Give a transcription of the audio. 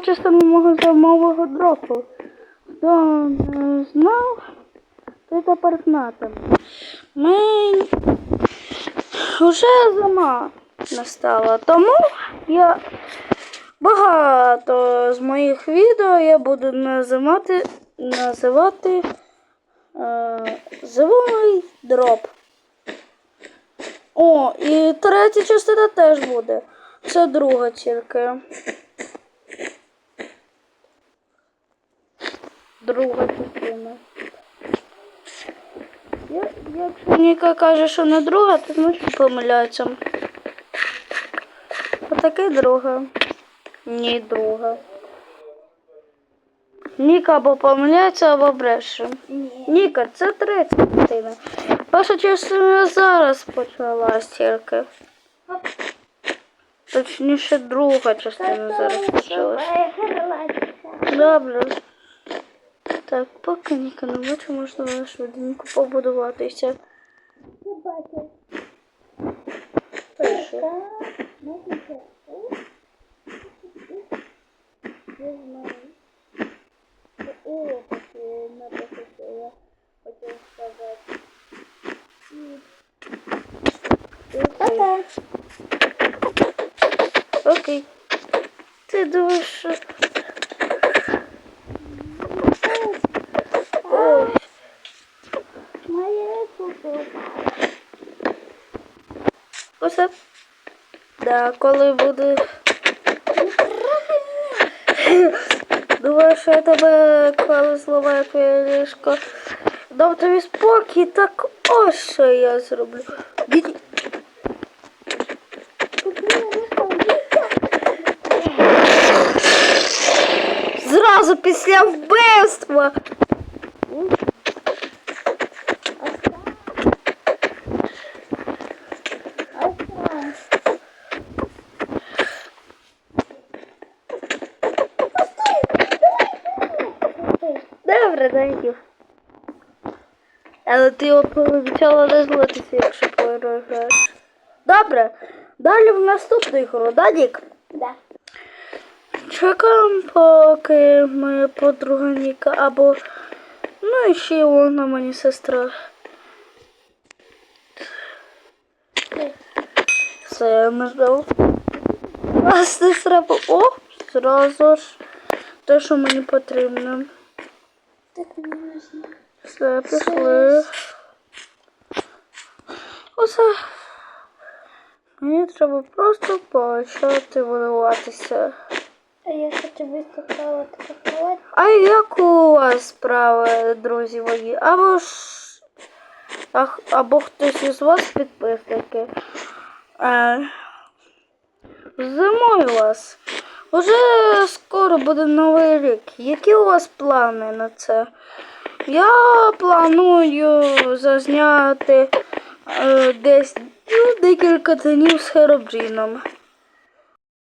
частина мого зимового дропу. Хто не знав, ти тепер знатиме. Ми вже зима настала, тому я багато з моїх відео я буду називати, називати е, зимовий дроп. О, і третя частина теж буде. Це друга тільки. Друга частина. Якщо Ніка каже, що не друга, то значить помиляється. Отаке друга. Ні, друга. Ніка або помиляється, або бреше. Ніка, це третя частина. Перша частина зараз почалась тільки. Точніше, друга частина зараз почалась. Добре. Так, поки не бачу, можна швиденько побудуватися. Перше. О, таке написано, що я хотів сказати. Пока. Окей. Ти думаєш, що... Усе. Да, коли буде. Думаю, що я тебе коли зламаю твоє ліжко. Дам тобі спокій, так ось що я зроблю. Дід- Зразу після вбивства. Добре. Але ти обіцяла не злитися, якщо програєш. Добре. Далі в наступну ігру, да, Дік? Да. Чекаємо, поки моя подруга Ніка або. Ну і ще вона мені сестра. Все, ми ждемо. А сестра О, зразу ж те, що мені потрібно. Все, пішли. Усе. Мені треба просто почати будуватися. А якщо тобі сказала така А як у вас справи, друзі мої? Або ж а, або хтось із вас підписники. Е, зимою вас. Уже скоро буде новий рік. Які у вас плани на це? Я планую зазняти е, десь ну, декілька днів з Херобріном.